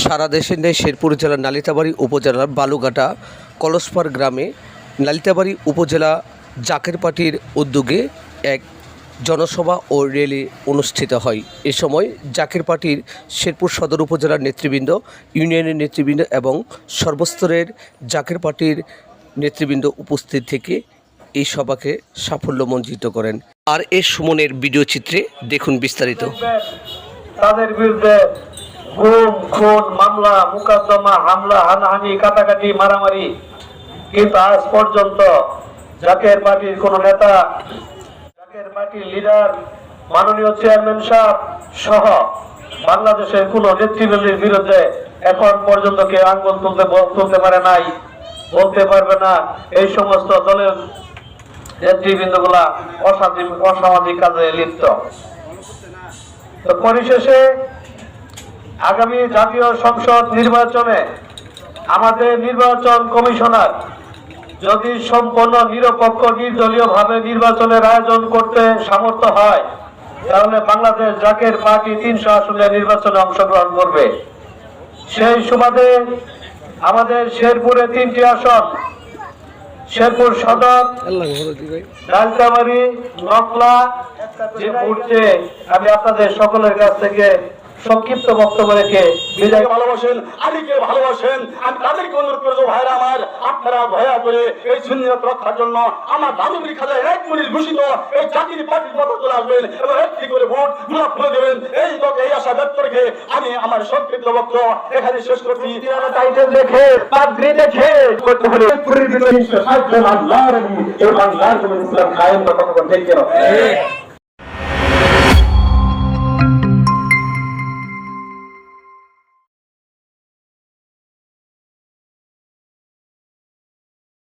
সারা দেশের ন্যায় শেরপুর জেলার নালিতাবাড়ি উপজেলার বালুঘাটা কলসপার গ্রামে নালিতাবাড়ি উপজেলা জাকের পার্টির উদ্যোগে এক জনসভা ও র্যালি অনুষ্ঠিত হয়। এ সময় জাকের পার্টির শেরপুর সদর উপজেলার নেতৃবৃন্দ, ইউনিয়নের নেতৃবৃন্দ এবং সর্বস্তরের জাকের পার্টির নেতৃবৃন্দ উপস্থিত থেকে এই সভাকে সাফল্যমণ্ডিত করেন। আর এ সুমনের ভিডিও চিত্রে দেখুন বিস্তারিত। তাদের বিরুদ্ধে গুম, খুন, মামলা, মুকদ্দমা, হামলা, হানাহানি, কাটাকাটি, মারামারি। কিন্তু আজ পর্যন্ত জাকের পার্টির কোন নেতা, জাকের পার্টির লিডার, মাননীয় চেয়ারম্যান সাহেব সহ বাংলাদেশের কোন নেতৃবৃন্দের বিরুদ্ধে এখন পর্যন্ত কেউ আঙ্গুল তুলতে তুলতে পারে নাই, বলতে পারবে না। এই সমস্ত দলের নেতৃবৃন্দগুলা অসামাজিক কাজে লিপ্ত। পরিশেষে আগামী জাতীয় সংসদ নির্বাচনে আমাদের নির্বাচন কমিশনার যদি সম্পূর্ণ নিরপেক্ষ নির্বাচনের আয়োজন করতে সামর্থ্য হয়, তাহলে বাংলাদেশ জাকের পার্টি তিনশো আসনে নির্বাচনে অংশগ্রহণ করবে। সেই সুবাদে আমাদের শেরপুরে তিনটি আসন শেরপুর সদর ডালকামারি নকলা যে পড়ছে আমি আপনাদের সকলের কাছ থেকে সংক্ষিপ্ত বক্তব্য রেখে বিদায় ভালোবাসেন আলীকে ভালোবাসেন। আমি তাদেরকে অনুরোধ করব ভাইরা আমার আপনারা দয়া করে এই শূন্যত রক্ষার জন্য আমার দাদুগুলি খাজায় এক মিনিট ঘোষিত এই জাতির পার্টির মতো চলে আসবেন এবং একটি করে ভোটগুলা খুলে দেবেন। এই লোক এই আশা ব্যক্ত রেখে আমি আমার সংক্ষিপ্ত বক্তব্য এখানে শেষ করছি। টাইটেল দেখে পাদ্রি দেখে। করতে হলে তিনশো ষাট জন আল্লাহর আল্লাহর নবী ইসলাম কায়েম বা কতক্ষণ ঠিক কেন?